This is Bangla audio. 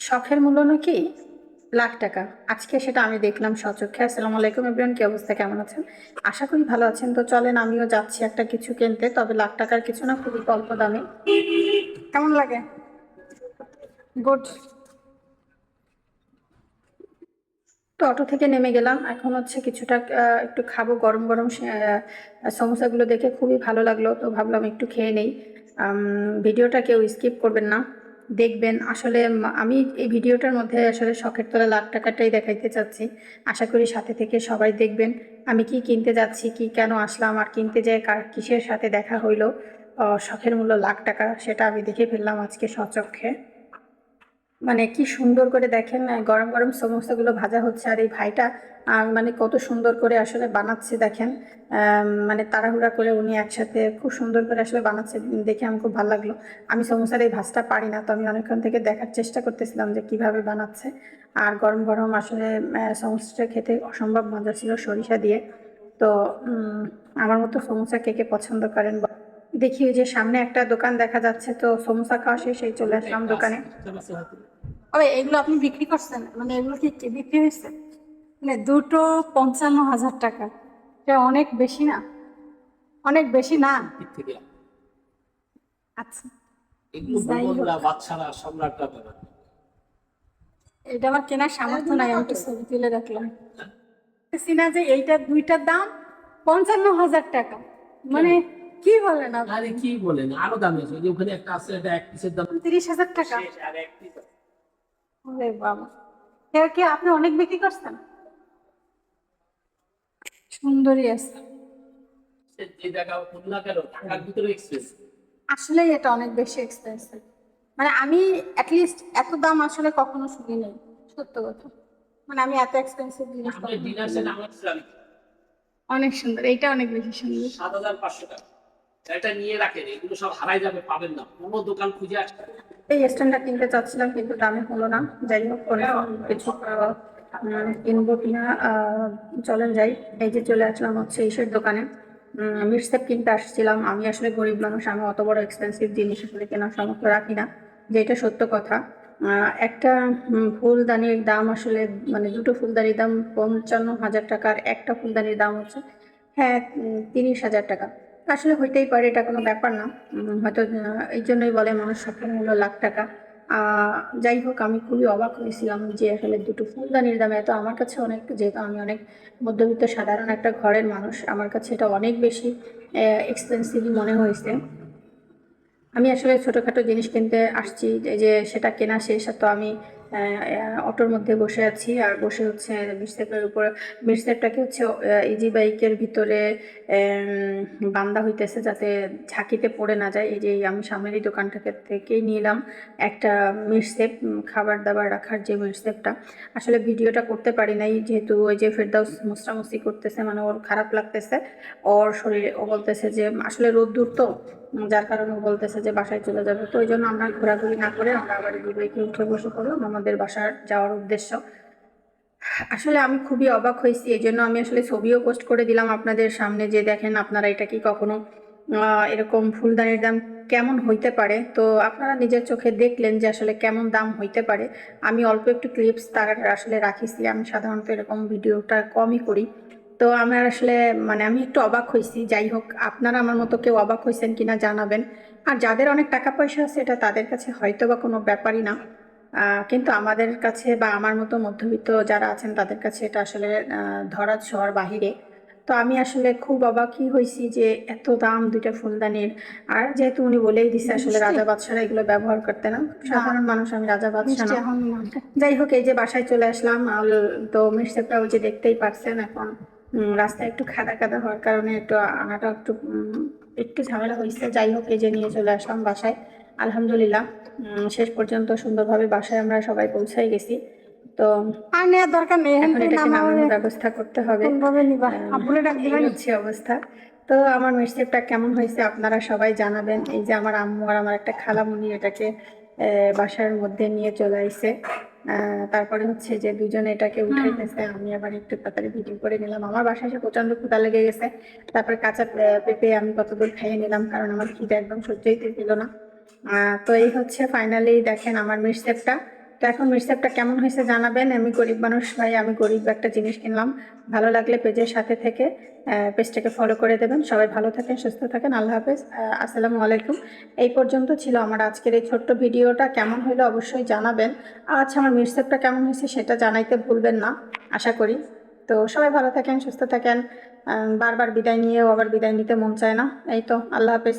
শখের মূল্য নাকি লাখ টাকা? আজকে সেটা আমি দেখলাম সচক্ষে আসসালামু আলাইকুম এভরিওয়ান কি অবস্থা? কেমন আছেন? আশা করি ভালো আছেন। তো চলেন আমিও যাচ্ছি একটা কিছু কিনতে। তবে লাখ টাকার কিছু না খুবই অল্প দামে। কেমন লাগে? গুড তো অটো থেকে নেমে গেলাম। এখন হচ্ছে কিছুটা একটু খাব। গরম গরম সে- আহ, সমোসাগুলো দেখে খুবই ভালো লাগল। তো ভাবলাম একটু খেয়ে নেই। ভিডিওটা কেউ স্কিপ করবেন না। দেখবেন, আসলে আমি এই ভিডিওটার মধ্যে আসলে শখের তোলা লাখ টাকাটাই দেখাইতে চাচ্ছি। আশা করি সাথে থেকে সবাই দেখবেন, আমি কি কিনতে যাচ্ছি, কি কেন আসলাম, আর কিনতে যেয়ে কার কিসের সাথে দেখা হইল। শখের মূল্য লাখ টাকা, সেটা আমি দেখে ফেললাম আজকে সচক্ষে মানে কি সুন্দর করে দেখেন গরম গরম সমোসাগুলো ভাজা হচ্ছে আর এই ভাইটা মানে কত সুন্দর করে আসলে বানাচ্ছে দেখেন। মানে তাড়াহুড়া করে উনি একসাথে খুব সুন্দর করে আসলে বানাচ্ছে দেখে আমার খুব ভালো লাগল। আমি সমোসার এই ভাজটা পারি না তো আমি অনেকক্ষণ থেকে দেখার চেষ্টা করতেছিলাম যে কীভাবে বানাচ্ছে। আর গরম গরম আসলে আহ, সমোসাটা খেতে অসম্ভব মজা ছিল সরিষা দিয়ে। তো আমার মতো সমোসা কে কে পছন্দ করেন দেখি ওই যে সামনে একটা দোকান দেখা যাচ্ছে তো সমোসা খাওয়া শেষে চলে আসলাম দোকানে। ওই এগুলো আপনি বিক্রি করছেন? মানে এগুলো কি বিক্রি হয়েছে? মানে দুটো পঞ্চান্ন হাজার টাকা। এটা অনেক বেশি না? অনেক বেশি না? আচ্ছা। এটা আমার কেনার সামর্থ্য নাই আমি ছবি তুলে রাখলাম দেখছি না যে এইটা দুইটার দাম পঞ্চান্ন হাজার টাকা। মানে কি বলেন আপনি? আরে কি বলেন? আরও দামি আছে। ওখানে একটা আছে এটা এক পিসের দাম। তিরিশ হাজার টাকা। আর এক piece বাবা। এর কি আপনি অনেক বিক্রি করছেন? সুন্দরী আছে। আসলেই এটা অনেক বেশি এক্সপেন্সিভ মানে আমি অ্যাটলিস্ট এত দাম আসলে কখনো শুনি নাই সত্য কথা। মানে আমি এত এক্সপেন্সিভ জিনিস অনেক সুন্দর এইটা অনেক বেশি সুন্দর। সাত হাজার পাঁচশো টাকা। এটা নিয়ে রাখেন এগুলো সব হারাই যাবে পাবেন না। কোনো দোকান খুঁজে আসতে এই স্ট্যান্ডটা কিনতে চাচ্ছিলাম কিন্তু দামে হলো না। যাই হোক কোনো কিছু কিনবো কিনা চলেন যাই। এই যে চলে আসলাম হচ্ছে ইসের দোকানে। মিটসেপ কিনতে আসছিলাম। আমি আসলে গরিব মানুষ আমি অত বড় এক্সপেন্সিভ জিনিস আসলে কেনার সামর্থ্য রাখি না। যেটা সত্য কথা। একটা ফুলদানির দাম আসলে মানে দুটো ফুলদানির দাম পঞ্চান্ন হাজার টাকার একটা ফুলদানির দাম হচ্ছে হ্যাঁ তিরিশ হাজার টাকা। আসলে হইতেই পারে, এটা কোনো ব্যাপার না। হয়তো এই জন্যই বলে মানুষ শখের মূল্য লাখ টাকা। যাই হোক, আমি খুবই অবাক হয়েছিলাম যে আসলে দুটো ফুলদানির দামে এত। আমার কাছে অনেক, যেহেতু আমি অনেক মধ্যবিত্ত, সাধারণ একটা ঘরের মানুষ, আমার কাছে এটা অনেক বেশি এক্সপেন্সিভই মনে হয়েছে। আমি আসলে ছোটোখাটো জিনিস কিনতে আসছি যে সেটা কেনা শেষ, তো আমি অটোর মধ্যে বসে আছি। আর বসে হচ্ছে মিরসেপের উপর মিরসেপটাকে হচ্ছে ইজি বাইকের ভিতরে বান্দা হইতেছে যাতে ঝাঁকিতে পড়ে না যায়। এই যে আমি সামনের এই দোকানটাকে থেকেই নিলাম একটা মিরসেপ খাবার দাবার রাখার যে মিরসেপটা আসলে ভিডিওটা করতে পারি নাই, যেহেতু ওই যে ফেরদাউস মুসরামুসি করতেছে মানে ওর খারাপ লাগতেছে। ওর শরীরে ও বলতেছে যে, আসলে রোদ্দুর তো। যার কারণে বলতেছে যে বাসায় চলে যাবে। তো ওই জন্য আমরা ঘোরাঘুরি না করে আমরা আবার দুবাইকে উঠে বসে পড়লাম। আমাদের বাসার যাওয়ার উদ্দেশ্য। আসলে আমি খুবই অবাক হয়েছি। এই জন্য আমি আসলে ছবিও পোস্ট করে দিলাম আপনাদের সামনে যে দেখেন আপনারা এটা কি কখনো এরকম ফুলদানির দাম কেমন হইতে পারে? তো আপনারা নিজের চোখে দেখলেন যে আসলে কেমন দাম হইতে পারে। আমি অল্প একটু ক্লিপস তার আসলে রাখিছি। আমি সাধারণত এরকম ভিডিওটা কমই করি। তো আমার আসলে মানে আমি একটু অবাক হয়েছি। যাই হোক আপনারা আমার মতো কেউ অবাক হয়েছেন কিনা জানাবেন। আর যাদের অনেক টাকা পয়সা আছে এটা তাদের কাছে হয়তো বা কোনো ব্যাপারই না। কিন্তু আমাদের কাছে বা আমার মতো মধ্যবিত্ত যারা আছেন তাদের কাছে এটা আসলে ধরা ছোঁয়ার বাহিরে। তো আমি আসলে খুব অবাকই হয়েছি যে এত দাম দুইটা ফুলদানির। আর যেহেতু উনি বলেই দিছে আসলে রাজা বাদশারা এগুলো ব্যবহার করতে না। সাধারণ মানুষ আমি রাজা বাদশাহ যাই হোক এই যে বাসায় চলে আসলাম। তো মির্সেপটা ওই যে দেখতেই পারছেন এখন। উম, রাস্তায় একটু খাদা খাদা হওয়ার কারণে একটু আনাটা একটু একটু ঝামেলা হয়েছে। যাই হোক এই যে নিয়ে চলে আসলাম বাসায়। আলহামদুলিল্লাহ শেষ পর্যন্ত সুন্দরভাবে বাসায় আমরা সবাই পৌঁছাই গেছি। তো আর নেওয়ার দরকার নেই এখন এটাকে নামানোর ব্যবস্থা করতে হবে। হচ্ছে অবস্থা। তো আমার মিক্সেপটা কেমন হয়েছে আপনারা সবাই জানাবেন। এই যে আমার আম্মু আর আমার একটা খালামুনি এটাকে বাসার মধ্যে নিয়ে চলে আহ, তারপরে হচ্ছে যে দুজনে এটাকে উঠাইতেছে আমি আবার একটু তাড়াতাড়ি ভিডিও করে নিলাম। আমার বাসায় এসে প্রচণ্ড ক্ষুধা লেগে গেছে। তারপরে কাঁচা পেঁপে আমি কতদূর খাইয়ে নিলাম কারণ আমার খিদে একদম সহ্যই ছিল না। আহ, তো এই হচ্ছে ফাইনালি দেখেন আমার মিক্সেপটা তো এখন মিক্সআপটা কেমন হয়েছে জানাবেন। আমি গরিব মানুষ ভাই, আমি গরিব একটা জিনিস কিনলাম। ভালো লাগলে পেজের সাথে থেকে পেজটাকে ফলো করে দেবেন। সবাই ভালো থাকেন, সুস্থ থাকেন। আল্লাহ হাফেজ। আসসালামু আলাইকুম। এই পর্যন্ত ছিল আমার আজকের এই ছোট্ট ভিডিওটা। কেমন হলো অবশ্যই জানাবেন। আচ্ছা আমার মিক্সআপটা কেমন হয়েছে সেটা জানাইতে ভুলবেন না, আশা করি। তো সবাই ভালো থাকেন, সুস্থ থাকেন। বারবার বিদায় নিয়েও আবার বিদায় নিতে মন চায় না। এই তো, আল্লাহ হাফেজ।